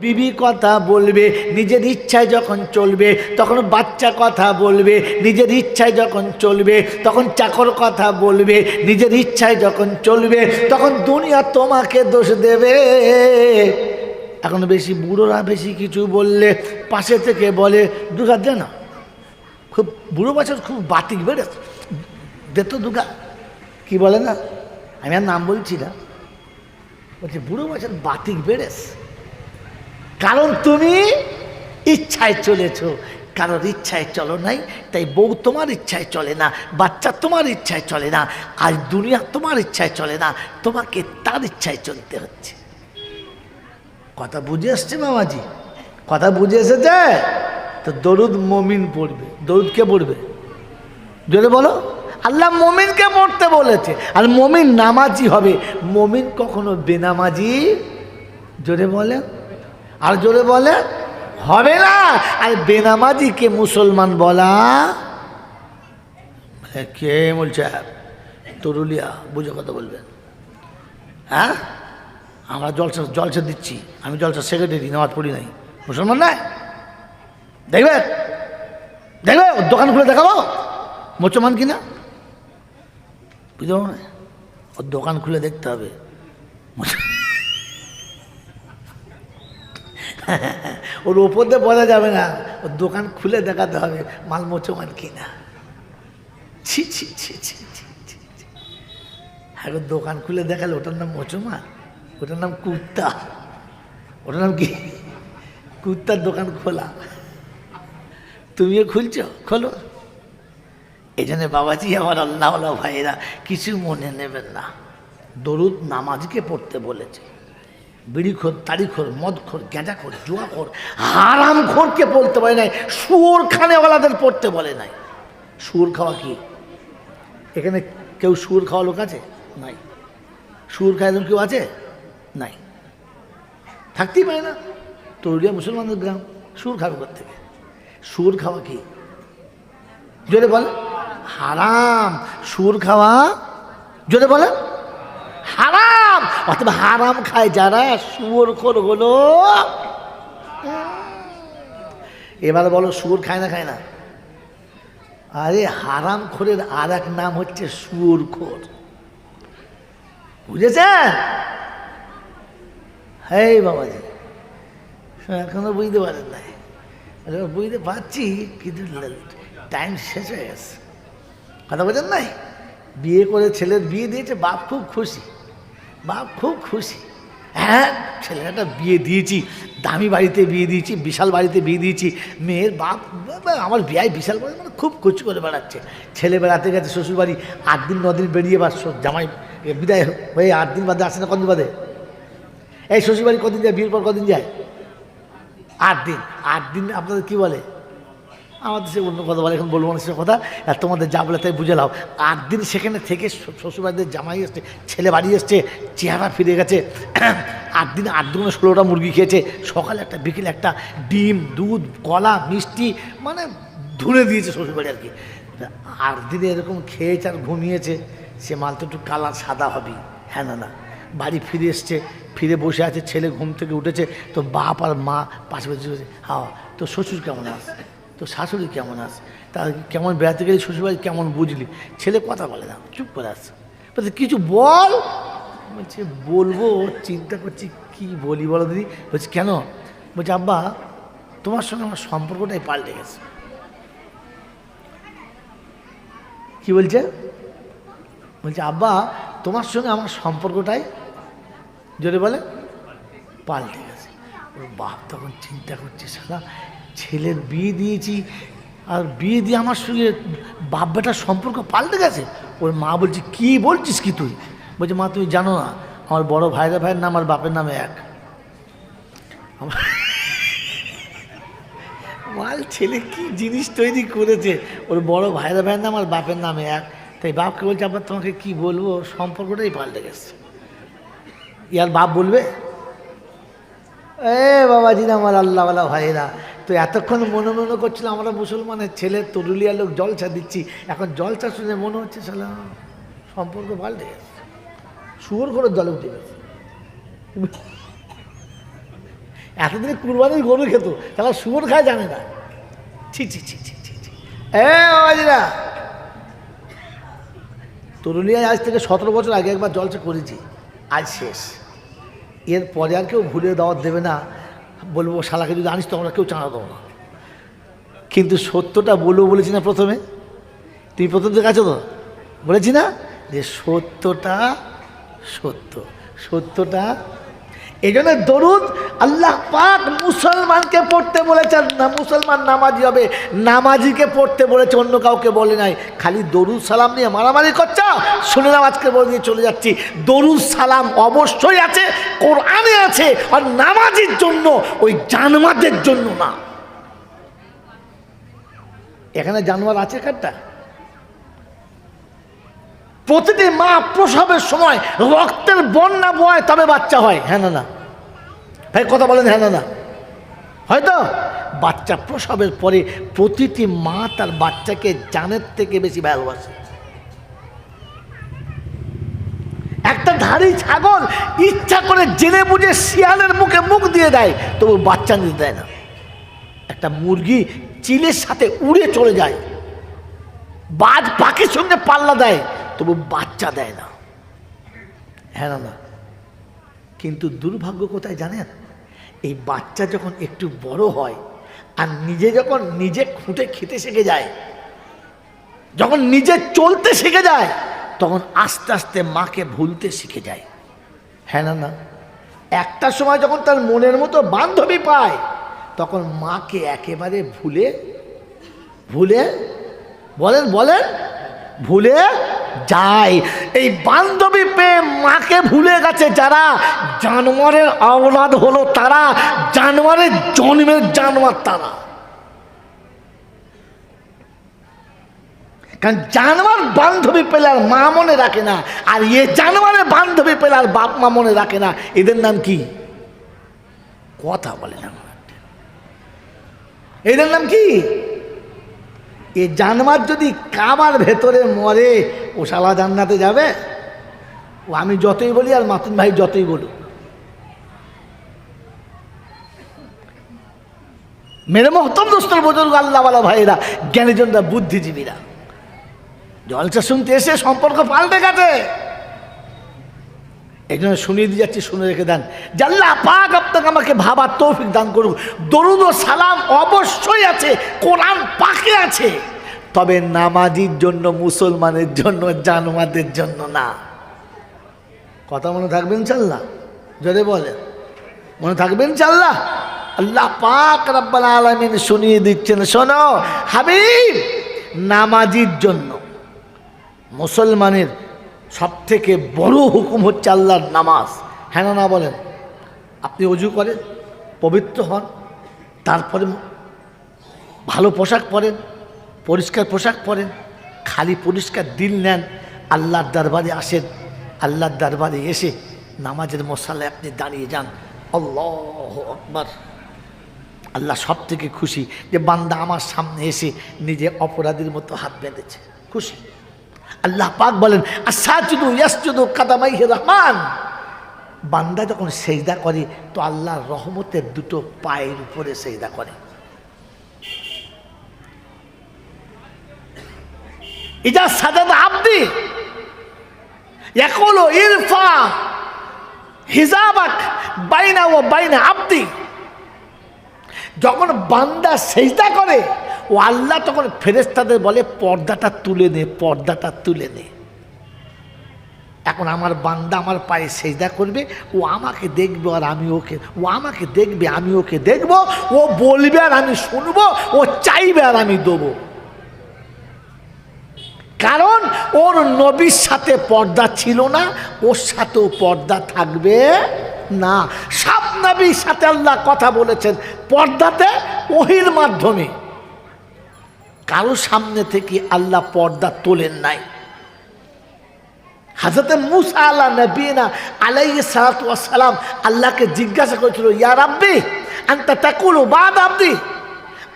বিবি কথা বলবে, নিজের ইচ্ছায় যখন চলবে, তখন বাচ্চা কথা বলবে, নিজের ইচ্ছায় যখন চলবে, তখন চাকর কথা বলবে, নিজের ইচ্ছায় যখন চলবে, তখন দুনিয়া তোমাকে দোষ দেবে। এখন বেশি বুড়োরা বেশি কিছু বললে পাশে থেকে বলে, দুর্গা, দে না। খুব বুড়ো বছর খুব বাতিক বেড়েছে দে তো দুর্গা। কি বলে না? আমি আর নাম বলছি না। বলছি, বুড়ো বছর বাতিক বেড়েছে কারণ তুমি ইচ্ছায় চলেছ। কারোর ইচ্ছায় চলো নাই, তাই বউ তোমার ইচ্ছায় চলে না, বাচ্চা তোমার ইচ্ছায় চলে না আজ দুনিয়া তোমার ইচ্ছায় চলে না, তোমাকে তার ইচ্ছায় চলতে হচ্ছে। কথা বুঝে আসছে মামাজি? কথা বুঝে এসেছে? তো দরুদ মমিন পড়বে। দরুদ কে পড়বে? জোরে বলো। আল্লাহ মমিনকে পড়তে বলেছে। আর মমিন নামাজি হবে। মমিন কখনো বেনামাজি? জোরে বলে আর জোরে বলে, হবে না। আর বেনামাজিকে মুসলমান বলা মানে কে বলছে, তরুলিয়া, বুঝে কথা বলবেন। হ্যাঁ? আমরা জলসা জলসা দিচ্ছি। আমি জলসা সেক্রেটারি নামাজ পড়ি নাই। মুসলমান নয় দেখবে? দেখবে? দোকান খুলে দেখাবো? মুসলমান কিনা? বুঝতে পারো না ওর দোকান খুলে দেখতে হবে। মুসলমান ওর ওপর দিয়ে বলা যাবে না। ওর দোকান খুলে দেখাতে হবে মাল মোচমান কিনা। ছি ছি ছি ছি ছি। হ্যাঁ দোকান খুলে দেখালে ওটার নাম মোচমান ওটার নাম কুর্তা ওটার নাম কি? কুর্তার দোকান খোলা। তুমিও খুলছো? খোলো। এই জন্য বাবাজি আমার আল্লাহ ভাইয়েরা, কিছু মনে নেবেন না। দরুদ নামাজকে পড়তে বলেছে। বিড়িখোর তারিখোর মদখোর গেঁজাখোর জুয়াখোর হারাম খোরকে বলতে বলে নাই, শুয়োর খানেওয়ালাদের পড়তে বলে নাই। শুয়োর খাওয়া কি? এখানে কেউ শুয়োর খাওয়া লোক আছে? নাই। খাওয়া একজন কেউ আছে? নাই। থাকতেই পারে না। তরুলিয়া মুসলমানদের গ্রাম সুর খাবে থেকে? সুর খাওয়া কি? জোরে বলে হারাম। সুর খাওয়া, জোরে বলে হারাম। অথবা হারাম খায় যারা শুয়োর খোর হলো। এবার বলো, শুয়োর খায় না খায় না? আরে, হারাম খোরের আর এক নাম হচ্ছে শুয়োর খোর। বুঝেছেন? হ্যাঁ বাবাজি, এখনও বুঝতে পারেন নাই। বুঝতে পারছি, কিন্তু টাইম শেষ হয়ে গেছে। কথা বলছেন নাই? বিয়ে করে ছেলের বিয়ে দিয়েছে, বাপ খুব খুশি। বাপ খুব খুশি। হ্যাঁ ছেলেটা বিয়ে দিয়েছি, দামি বাড়িতে বিয়ে দিয়েছি, বিশাল বাড়িতে বিয়ে দিয়েছি। মেয়ের বাপ আমার বিয়ায় বিশাল বাড়ি মানে খুব খুশি করে বেড়াচ্ছে। ছেলে বেড়াতে গেছে শ্বশুরবাড়ি, আট দিন দিন বেরিয়ে বা জামাই বিদায় হয়ে আট দিন বাদে আসে না, কদিন বাদে? এই শ্বশুরবাড়ি কদিন যায়, বিয়ের পর কদিন যায়? আট দিন। আট দিন আপনাদের কি বলে? আমাদের সে অন্য কথা বলে এখন বলব না সে কথা। আর তোমাদের যা বলে তাই বুঝে লাও। আট দিন সেখানে থেকে শ- শ্বশুরবাড়িতে জামাই এসছে, ছেলে বাড়ি এসছে, চেহারা ফিরে গেছে। আট দিন আট দুগুণে ষোলোটা মুরগি খেয়েছে। সকালে একটা, বিকেলে একটা ডিম, দুধ, কলা, মিষ্টি মানে ধুনে দিয়েছে শ্বশুরবাড়ি আর কি। আট দিনে এরকম খেয়েছে আর ঘুমিয়েছে। সে মাল তো একটু কালার সাদা হবেই। হ্যাঁ না না। বাড়ি ফিরে এসছে, ফিরে বসে আছে, ছেলে ঘুম থেকে উঠেছে। তো বাপ আর মা পাশে পাশে হ্যাঁ তো শ্বশুর কেমন আছে? তো শাশুড়ি কেমন আছে? তা কেমন বেড়াতে গেলে শ্বশুরবাড়ি কেমন বুঝলি? ছেলে কথা বলে না, চুপ করে আসছে বলছে, কিছু বল? বলছে, বলব, চিন্তা করছি, কি বলি বলো দিদি? বলছে, কেন? বলছে, আব্বা, তোমার সঙ্গে আমার সম্পর্কটাই পাল্টে গেছে। কি বলছে? বলছে, আব্বা, তোমার সঙ্গে আমার সম্পর্কটাই, জোরে বলে, পাল্টে গেছে। ওর বাপ তখন চিন্তা করছে সালা ছেলের বিয়ে দিয়েছি, আর বিয়ে দিয়ে আমার সঙ্গে বাপ বেটার সম্পর্ক পাল্টে গেছে। ওর মা বলছে, কি বলছিস কি তুই? বলছে, মা, তুমি জানো না, আমার বড় ভাইরা ভাইয়ের নাম আর বাপের নামে এক। আমার- মাল ছেলে কি জিনিস তৈরি করেছে? ওর বড় ভাইরা ভাইয়ের নাম আর বাপের নামে এক। তাই বাপকে বলছে, আবার তোমাকে কি বলব? সম্পর্কটাই পাল্টে গেছে। ইয়ার বাপ বলবে, এ বাবাজি না, আমার আল্লাহওয়ালা ভাইরা তো এতক্ষণ মনে মনে করছিল আমরা মুসলমানের ছেলে, তরুলিয়া লোক, জলসা দিচ্ছি। এখন জলসা শুনে মনে হচ্ছে সালা সম্পর্ক পাল্টে গেছে। শুয়োর করে জলে উঠে গেছে। এতদিনে কুরবানির গরু খেত তাহলে শুয়োর খায় জানে না। ছি ছি ছি ছি ছি ছি। এ, বাবাজিরা! তরুণিয়ায় আজ থেকে সতেরো বছর আগে একবার জলসা করেছি। আজ শেষ। এরপরে আর কেউ ভুলে দাওয়াত দেবে না। বলব, শালাকে যদি আনিস তো আমরা কেউ চাঁদা দেবো না। কিন্তু সত্যটা বলব বলেছি না প্রথমে? তুমি প্রথম থেকে আছো তো? বলেছি না? যে সত্যটা সত্য, সত্যটা এই জন্য দরুদ আল্লাহ পাক মুসলমানকে পড়তে বলেছেন। না, মুসলমান নামাজি হবে। নামাজিকে পড়তে বলেছে, অন্য কাউকে বলে নাই। খালি দরুদ সালাম নিয়ে মারামারি করছ। শুনলাম আজকে বলে দিয়ে চলে যাচ্ছি। দরুদ সালাম অবশ্যই আছে, কোরআনে আছে, আর নামাজির জন্য, ওই জানমাদের জন্য না। এখানে জানোয়ার আছে কারটা? প্রতিটি মা প্রসবের সময় রক্তের বন্যা বয় তবে বাচ্চা হয়। হ্যাঁ না না? ভাই, কথা বলেন হ্যাঁ না না? হয়তো? বাচ্চা প্রসবের পরে প্রতিটি মা তার বাচ্চাকে জানের থেকে বেশি ভালোবাসে। একটা ধাড়ি ছাগল ইচ্ছা করে জেনে বুঝে শিয়ালের মুখে মুখ দিয়ে দেয়, তবু বাচ্চা নিতে দেয় না। একটা মুরগি চিলের সাথে উড়ে চলে যায়। বাজ পাখির সঙ্গে পাল্লা দেয়। তবু বাচ্চা দেয় না। হ্যাঁ না কিন্তু দুর্ভাগ্য কোথায় জানেন? এই বাচ্চা যখন একটু বড় হয় আর নিজে যখন নিজে খুঁটে খেতে শিখে যায়, যখন নিজে চলতে শিখে যায়, তখন আস্তে আস্তে মাকে ভুলতে শিখে যায়। হ্যাঁ না না একটা সময় যখন তার মনের মতো বান্ধবী পায়, তখন মাকে একেবারে ভুলে ভুলে, বলেন বলেন, ভুলে যায়। এই বান্ধবী পেয়ে মাকে ভুলে গেছে যারা। জানোয়ারের আওলাদ হলো তারা, জানোয়ারের জন্মের জানোয়ার তারা। কারণ জানোয়ার বান্ধবী পেলে আর মা মনে রাখে না, আর এ জানোয়ারের বান্ধবী পেলে আর বাপ মা মনে রাখে না। এদের নাম কি? কথা বলে না। এদের নাম কি? এ জানমার যদি কাবার ভেতরে মরে, ও শালা জান্নাতে যাবে? ও আমি যতই বলি আর মাতুন ভাই যতই বলুক। মেরে মহতম দোস্তর বুজুর্গ আল্লাহওয়ালা ভাইরা জ্ঞানীজনরা, বুদ্ধিজীবীরা। জলসা শুনতে এসে সম্পর্ক পাল্টে গেছে। এই জন্য শুনিয়ে দিয়ে যাচ্ছি, শুনে রেখে দেন। জাল্লা পাক আপনাকে আমাকে ভাবার তৌফিক দান করুক। দরুদ ও সালাম অবশ্যই আছে, কোরআন পাকে আছে। তবে নামাজির জন্য, মুসলমানের জন্য, জানোয়ারদের জন্য না। কথা মনে থাকবেন চাল্লা জোরে বলে মনে থাকবেন চাল্লা আল্লাহ পাক রাব্বাল আলামিন শুনিয়ে দিচ্ছেন, শোনো। হাবিব, নামাজির জন্য, মুসলমানের সব থেকে বড় হুকুম হচ্ছে আল্লাহর নামাজ। হ্যাঁ না বলেন। আপনি অজু করেন, পবিত্র হন, তারপরে ভালো পোশাক পরেন, পরিষ্কার পোশাক পরেন, খালি পরিষ্কার দিল নেন, আল্লাহর দরবারে আসেন, আল্লাহর দরবারে এসে নামাজের মশালায় আপনি দাঁড়িয়ে যান। আল্লাহ আকবার। আল্লাহ সব থেকে খুশি যে বান্দা আমার সামনে এসে নিজে অপরাধীর মতো হাত বেঁধেছে। খুশি? আল্লাহ পাক বলেন, আসাজুদু ইয়াসজুদু কাদামাইহি রহমান। বান্দা যখন সেজদা করে, তো আল্লাহর রহমতের দুটো পায়ের উপরে সেইদা করে। ইজা সাজাদ আব্দি, ইয়াকুলু ইরফা হিজাবাক বাইনা ও বাইনা আব্দি। যখন বান্দা সেজদা করে ও আল্লাহ তখন ফেরেস্তাদের বলে, পর্দাটা তুলে নে, পর্দাটা তুলে নে। এখন আমার বান্দা আমার পায়ে সেজদা করবে, ও আমাকে দেখবে আর আমি ওকে, ও আমাকে দেখবে, আমি ওকে দেখব, ও বলবে আর আমি শুনব, ও চাইবে আর আমি দেবো। কারণ ওর নবীর সাথে পর্দা ছিল না, ওর সাথেও পর্দা থাকবে না। সব নবীর সাথে আল্লাহ কথা বলেছেন, পর্দাতে ওহির মাধ্যমে। কারও সামনে থেকে আল্লাহ পর্দা তোলেন নাই। হাজরতে মুসা আল্লাহ নবীনা আলাই সালাম আল্লাহকে জিজ্ঞাসা করেছিল, ইয়া রাব্বি, আন্তা তাকুলু বাদ আব্দি?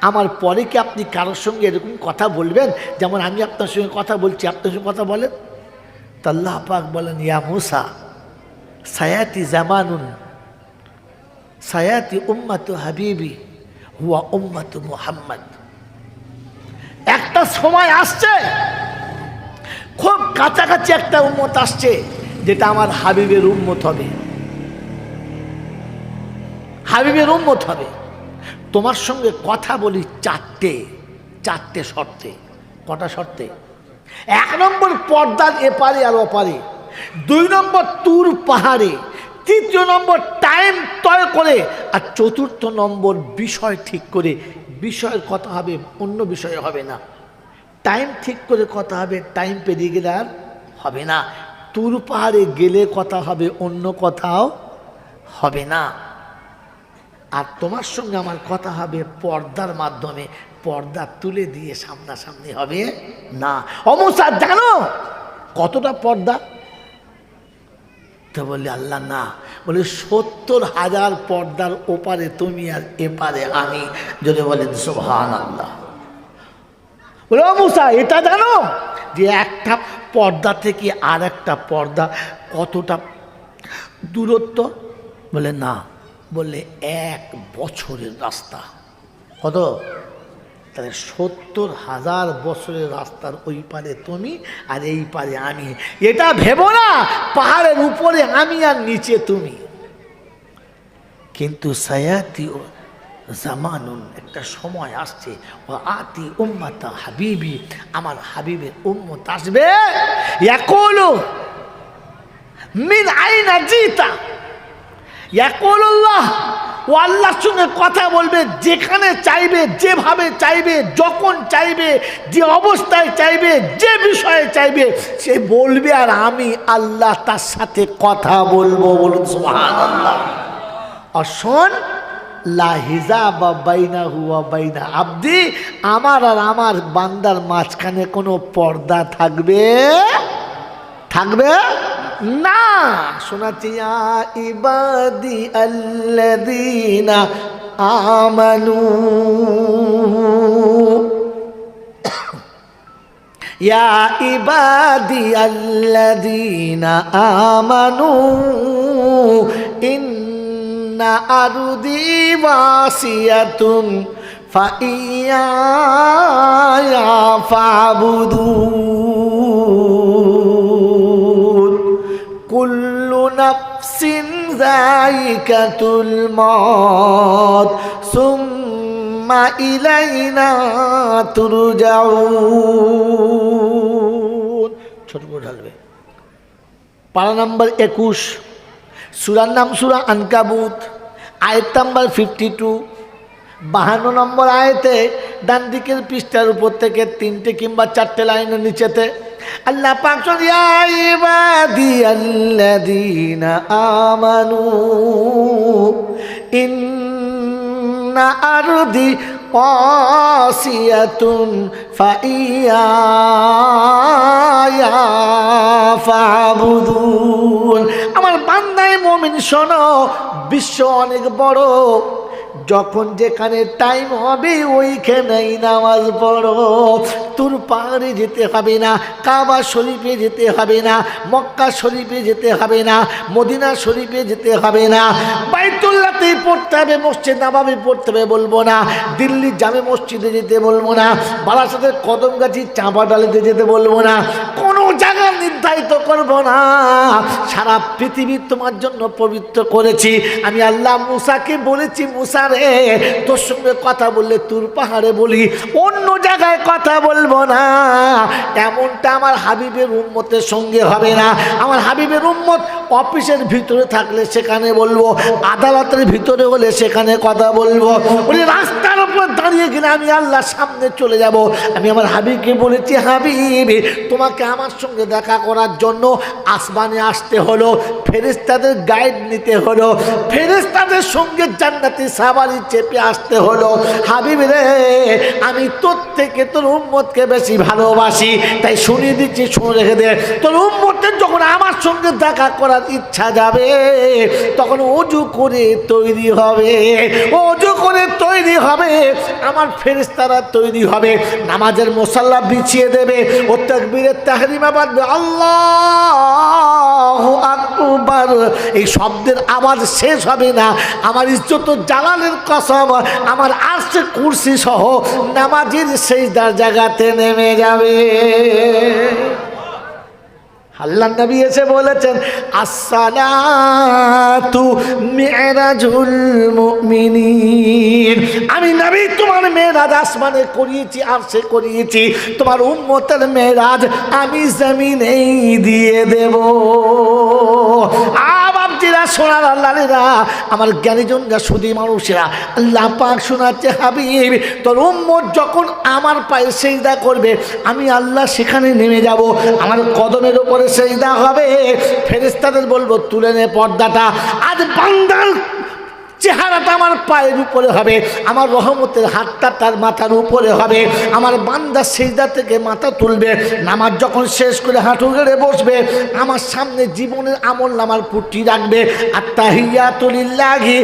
আমার পরে কি আপনি কারোর সঙ্গে এরকম কথা বলবেন? যেমন আমি আপনার সঙ্গে কথা বলছি আপনার সঙ্গে কথা বলেন? তো আল্লাহ পাক বলেন, ইয়া মুসা, সায়াতি জামানুন, সায়াতি উম্মাতু হাবিবি, হুয়া উম্মাতু মুহাম্মদ। সময় আসছে। খুব কাছাকাছি একটা উম্মত আসছে, যেটা আমার হাবিবের উম্মত হবে। হাবিবের উম্মত হবে। তোমার সঙ্গে কথা বলি চারটে চারটে শর্তে। কটা শর্তে? এক নম্বর পর্দার এপারে আর ওপারে। দুই নম্বর তুর পাহাড়ে। তৃতীয় নম্বর টাইম তয় করে। আর চতুর্থ নম্বর বিষয় ঠিক করে। বিষয়ের কথা হবে, অন্য বিষয়ে হবে না। টাইম ঠিক করে কথা হবে টাইম পেরিয়ে গেলে আর হবে না। তুর পাহাড়ে গেলে কথা হবে, অন্য কথাও হবে না। আর তোমার সঙ্গে আমার কথা হবে পর্দার মাধ্যমে, পর্দা তুলে দিয়ে সামনাসামনি হবে না। অবস্থা জানো কতটা পর্দা? তো বললে আল্লাহ না। বলে, সত্তর হাজার পর্দার ওপারে তুমি আর এপারে আমি। যদি বলেন সোহান আল্লাহ বলে মুসা এটা জানো যে একটা পর্দা থেকে আর একটা পর্দা কতটা দূরত্ব? বলে, না, বললে এক বছরের রাস্তা। কত? তাহলে সত্তর হাজার বছরের রাস্তার ওই পারে তুমি আর এই পারে আমি। এটা ভেবো না, পাহাড়ের উপরে আমি আর নিচে তুমি। কিন্তু সায়াতি ও জামানুন, একটা সময় আসছে ও আতি উম্মাতা হাবিবি, আমার হাবিবের উম্মত আসবে মিন আইনা জিতা ও আল্লাহর সঙ্গে কথা বলবে, যেখানে চাইবে, যেভাবে চাইবে, যখন চাইবে, যে অবস্থায় চাইবে, যে বিষয়ে চাইবে, সে বলবে আর আমি আল্লাহ তার সাথে কথা বলব বলুন, সুবহানাল্লাহ। আর শোন লাহিজা বা বাইনা হুয়া বাইনা আব্দি, আমার আর আমার বান্দার মাঝখানে কোনো পর্দা থাকবে? থাকবে? না। শোনাচ্ছি ইবাদি আল্লাযীনা আমানু। ইয়া ইবাদি আল্লাযীনা আমানু। ইন্না আরদি ওয়াসিয়াতুন ফাইয়া ফাবুদুন। কুল্লু নাফসিন যায়িকাতুল মত, সুম্মা ইলাইনা তুরজাউন। ছোট করে ঢালবে। পারা নাম্বার একুশ, সুরার নাম সুরা আনকাবুত। আয়ত নাম্বার ফিফটি টু বাহান্ন নম্বর আয়তে ডান দিকের পৃষ্ঠার উপর থেকে তিনটে কিংবা চারটে লাইনের নিচেতে, আল্লাহ আমানু, ইন্না আরদি قاسية فإيايا فاعبدون আমার বান্দায় মমিন শোনো বিশ্ব অনেক বড় যখন যেখানে টাইম হবে ওইখানেই নামাজ পড়ো। তোর পাহাড়ে যেতে হবে না, কাবা শরীফে যেতে হবে না, মক্কা শরীফে যেতে হবে না, মদিনা শরীফে যেতে হবে না। বাইতুল্লাতেই পড়তে হবে, মসজিদ নামাবে পড়তে হবে বলব না। দিল্লি জামে মসজিদে যেতে বলব না। বারাসাতের কদমগাছি চাঁপা ডালিতে যেতে বলব না। কোনো জায়গা নির্ধারিত করব না। সারা পৃথিবী তোমার জন্য পবিত্র করেছি। আমি আল্লাহ মুসাকে বলেছি, মুসা রে, তোর সঙ্গে কথা বললে তুর পাহাড়ে বলি, অন্য জায়গায় কথা বলব না। এমনটা আমার হাবিবের উম্মতের সঙ্গে হবে না। আমার হাবিবের উম্মত অফিসের ভিতরে থাকলে সেখানে বলব, আদালতের ভিতরে হলে সেখানে কথা বলব। ওই রাস্তার উপর দাঁড়িয়ে গেলে আমি আল্লাহ সামনে চলে যাব। আমি আমার হাবিবকে বলেছি, হাবিব, তোমাকে আমার সঙ্গে দেখা করার জন্য আসমানে আসতে হলো ফেরিস্তাদের গাইড নিতে হলো ফেরিস্তাদের সঙ্গে জান্নাতি সাবারি চেপে আসতে হলো। হাবিব রে, আমি তোর থেকে তোর উম্মতকে বেশি ভালোবাসি, তাই শুনিয়ে দিচ্ছি, শুনে রেখে দে। তোর উম্মতের যখন আমার সঙ্গে দেখা করার ইচ্ছা যাবে, তখন অজু করে তৈরি হবে, অজু করে তৈরি তৈরি হবে, আমার ফেরেস্তারা তৈরি হবে। নামাজের মশাল্লা বিছিয়ে দেবে, ও তকবীরের তাহরিমা বাঁধবে, আল্লাহ আকবার। এই শব্দের আওয়াজ শেষ হবে না। আমার ইজ্জত জালালের কসম, আমার আর্শে কুর্সি সহ নামাজের সেই জায়গাতে নেমে যাবে। আল্লাহ নবী এসে বলেছেন, আসসালাতু আমি নবী, তোমার মেরাজ আসমানে করিয়েছি আর সে করিয়েছি, তোমার উম্মতের মেরাজ আমি জমিনেই দিয়ে দেব। সোনার আমার মানুষেরা, আল্লাহ পাক শোনাচ্ছে, হাবিব, তোর উম্মত যখন আমার পায়ে সেইদা করবে, আমি আল্লাহ সেখানে নেমে যাব। আমার কদমের উপরে সেইদা হবে। ফেরিস্তাদের বলব তুলে নে পর্দাটা। আজ বান্দার চেহারাটা আমার পায়ের উপরে হবে, আমার রহমতের হাতটা তার মাথার উপরে হবে, আমার বান্দা সেজদা থেকে মাথা তুলবে, নামাজ যখন শেষ করে হাঁটু গেড়ে বসবে, আমার সামনে জীবনের আমল নামার পুটি রাখবে আর তাহিয়া তুলিল্লাহি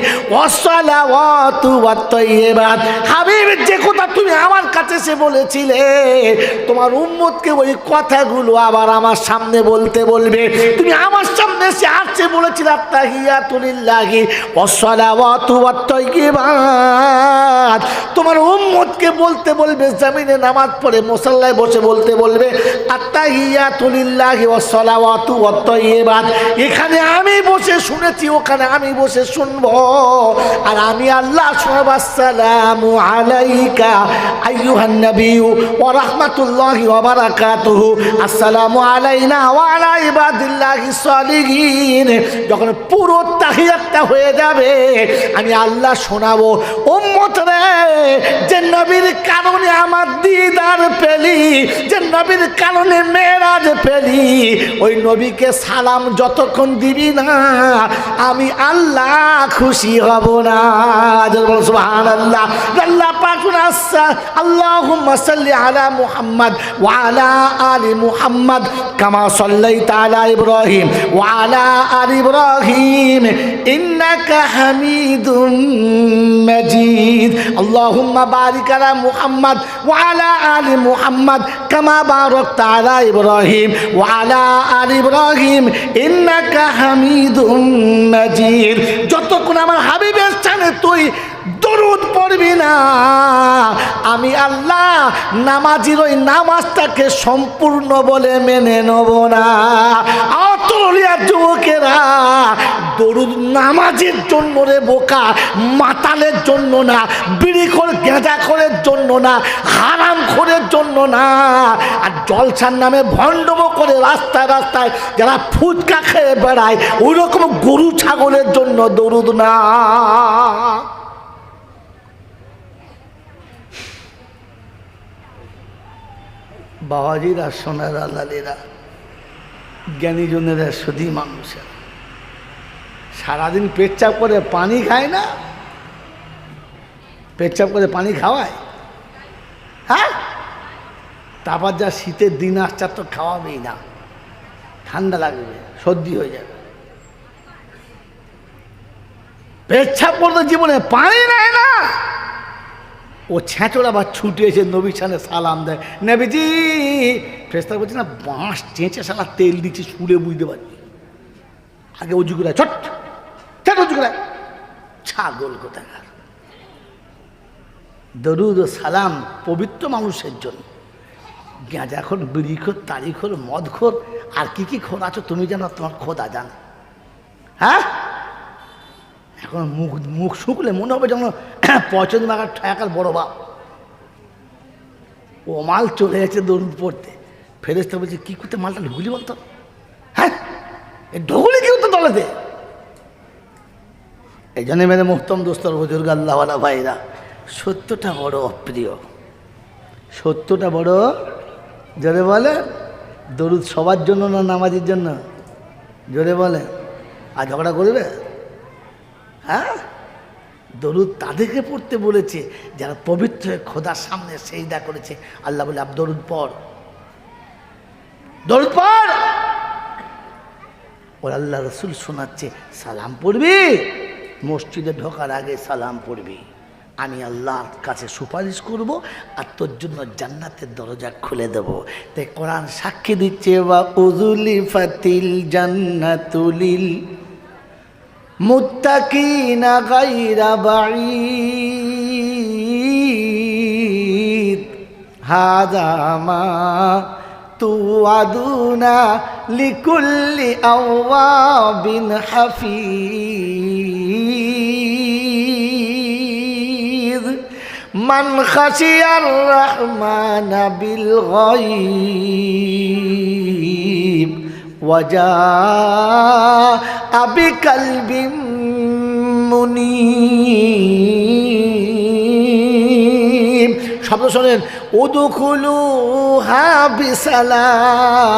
অসালাওয়াতু ওয়াত হাবিব, যে কথা তুমি আমার কাছে সে বলেছিলে, তোমার উম্মতকে ওই কথাগুলো আবার আমার সামনে বলতে বলবে। তুমি আমার সামনে সে আসছে বলেছিলে তাহিয়া তুলিল্লাহি তোমার উম্মতকে বলতে বলবে, জামিনে নামাজ পড়ে মুসাল্লায় বসে বলতে বলবে এখানে আমি বসে শুনেছি, ওখানে আমি বসে শুনব। আর আমি আল্লাহ যখন পুরো তাহিয়াতটা হয়ে যাবে, আমি আল্লাহ শোনাবো। উম্মত রে, যে নবীর কারণে আমার দিদার পেলি, যে নবীর কারণে মেয়েরাজ পেলি, ওই নবীকে সালাম যতক্ষণ দিবি না, আমি আল্লাহ খুশি হব না। আল্লাহ আল্লাহ আলা মুহাম্মদ ওয়া আলা আলি মুহাম্মদ কামা সাল্লাইতা আলা ইব্রাহিম ওয়া আলা আলি ইব্রাহিম, ইন্নাকা হামিদুম মাজিদ। আল্লাহুম্মা বারিক আলা মুহাম্মদ ওয়া আলা মুহাম্মদ কামা বারাকতা আলা ইব্রাহিম। ওয়া আলা আলি ইব্রাহিম, ইন্নাকা হামিদুম মাজিদ। যতক্ষণ আমার হাবিবের স্থানে তুই দরুদ পড়বি না। আমি আল্লাহ নামাজির ওই নামাজটাকে সম্পূর্ণ বলে মেনে নেব না। অতলিয়া যুবকেরা, দরুদ নামাজের জন্য রে বোকা, মাতালের জন্য না, বিড়ি করে গেঁজা খোরের জন্য না, হারাম খোরের জন্য না। আর জলসার নামে ভণ্ডব করে রাস্তায় রাস্তায় যারা ফুচকা খেয়ে বেড়ায়, ওই রকম গরু ছাগলের জন্য দরুদ না। বাবাজিরা, সোনার আলালেরা জ্ঞানীজনেরা শুধু মানুষের। সারাদিন পেচ্ছাপ করে পানি খায় না? পেচ্ছাপ করে পানি খাওয়ায়? হ্যাঁ? তারপর যা শীতের দিন আসছে তো খাওয়াবেই না। ঠান্ডা লাগবে, সর্দি হয়ে যাবে। পেচ্ছাপ করতে জীবনে পানি নেয় না। ও ছ্যাঁচড়া বা ছুটে এসে নবী সানে সালাম দেয়। নেবিজি ফেস্তার বলছে, না, বাঁশ চেঁচে সালা তেল দিচ্ছে শুলে বুঝতে পারছি আগে উজু করে ছট ছট উজু করে ছাগল কোথাকার? দরুদ সালাম পবিত্র মানুষের জন্য। গাঁজাখোর বিড়িখোর তারিখোর মদখোর আর কি কি খোর আছো তুমি জানো? তোমার খোদা জানো। হ্যাঁ? এখন মুখ মুখ শুকলে মনে হবে যেন পছন্দ মাখার ঠেকার বড় বাপ। ও মাল চলে যাচ্ছে দরুদ পড়তে। ফেরেস্তা বলছে, কী করতে মালটা ঢুকলি বলতো? হ্যাঁ ঢুকলি কেউ তো দলেতে এই জন্য মেরে মোহতম দোস্তর বুজুর্গ আল্লাহওয়ালা ভাইরা, সত্যটা বড় অপ্রিয়। সত্যটা বড়, জোরে বলে, দরুদ সবার জন্য না নামাজের জন্য? জোরে বলে। আর ঝগড়া করবে? হ্যাঁ? দরুদ তাদেরকে পড়তে বলেছে, যারা পবিত্র হয়ে খোদার সামনে সেইদা করেছে। আল্লাহ বলে আব দরুদ পড়। দরুদ পড়! ওর আল্লাহ রসুল শোনাচ্ছে, সালাম পড়বি? মসজিদে ঢোকার আগে সালাম পড়বি। আমি আল্লাহর কাছে সুপারিশ করব আর তোর জন্য জান্নাতের দরজা খুলে দেব। তাই কোরআন সাক্ষী দিচ্ছে বা উজুলি ফাতিল জান্নাতুলিল মুত্তাকিনা গাইরা বাঈদ। হাদা মা তুআদুনা লিকুল্লি আওয়াবিন হাফিজ। মান খাশিয়ার রহমান বিল গায়ব। وجاء بقلب منيب শব্দ শোনেন উদুখুলু বিসালাম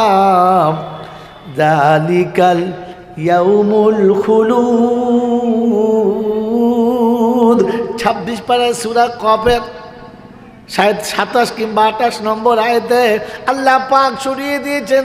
দালিকাল ইয়াউমুল খুলুদ ছাব্বিশ পাড়ায় সুরা কপের শায়দ সাতাশ কিংবা আঠাশ নম্বর আয়তে আল্লাহ পাক সরিয়ে দিয়েছেন